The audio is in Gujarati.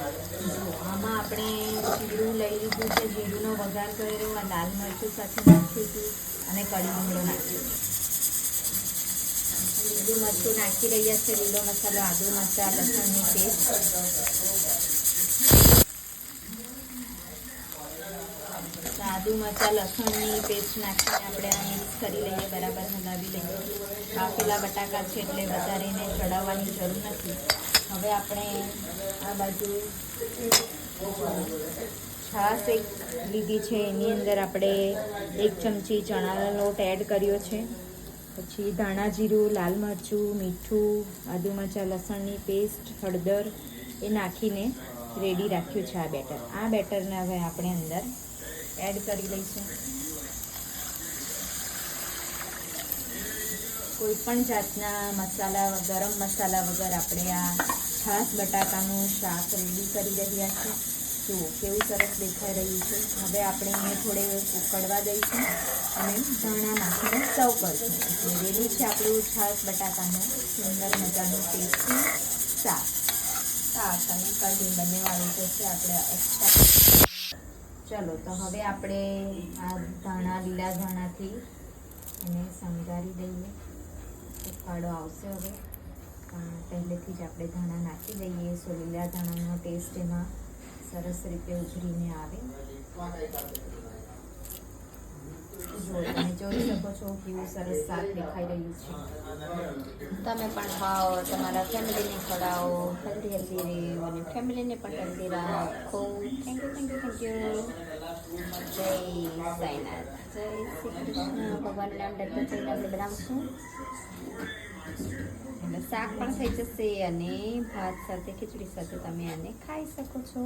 આમાં આપણે જીરું લઈ લીધું છે. જીરુંનો વઘાર કર્યો આ લાલ મરચું સાથે નાખ્યું અને કડી લીમડો નાખ્યો લીલું મરચું નાખી રહ્યા છે. લીલો મસાલો, આદુ મસાલા લસણની પેસ્ટ. આદુ મરચાં લસણની પેસ્ટ નાખીને આપણે આ મિક્સ કરી લઈએ, બરાબર હલાવી લઈએ. બાફેલા બટાકા છે એટલે વધારે એને ચડાવવાની જરૂર નથી. હવે આપણે આ બાજુ છાશ એક લીધી છે, એની અંદર આપણે એક ચમચી ચણાનો લોટ એડ કર્યો છે. પછી ધાણા જીરું, લાલ મરચું, મીઠું આદુ મરચાં લસણની પેસ્ટ, હળદર, એ નાખીને રેડી રાખ્યું છે આ બેટર. આ બેટરને હવે આપણે અંદર એડ કરી લઈશું કોઈ પણ જાતના મસાલા ગરમ મસાલા વગર આપણે આ છાશ બટાકાનું શાક રેડી કરી રહ્યા છીએ. જુઓ, કેવું સરસ દેખાઈ રહ્યું છે. હવે આપણે એને થોડે ઉકળવા દઈશું અને ધાણા નાખીને સર્વ કરશું. એટલે રેડી છે આપણું છાશ બટાકાનું સુંદર મજાનું ટેસ્ટી શાક. શાક અને કઢી બંનેવાળું વાળું છે, આપણે એક્સ્ટ્રા ચલો, તો હવે આપણે આ ધાણા, લીલા ધાણાથી એને સંગારી દઈએ. ઉકાળો આવશે હવે. પહેલેથી જ આપણે ધાણા નાખી દઈએ. સો, લીલા ધાણાનો ટેસ્ટ એમાં સરસ રીતે ઉભરીને આવે. જોઈ શકો છો કેવું સરસ શાક દેખાઈ રહ્યું છે તમે પણ ખાઓ, તમારા ફેમિલીને ખવડાવો, હેલ્ધી હેલ્ધી રહ્યું અને ફેમિલીને પણ હેલ્ધી રાખો thank you thank you thank you જય સાઈનાથ. જય શ્રી કૃષ્ણ ભગવાન નામ ડરતા થઈને આપણે બનાવશું એટલે શાક પણ થઈ જશે અને ભાત સાથે, ખીચડી સાથે તમે આને ખાઈ શકો છો.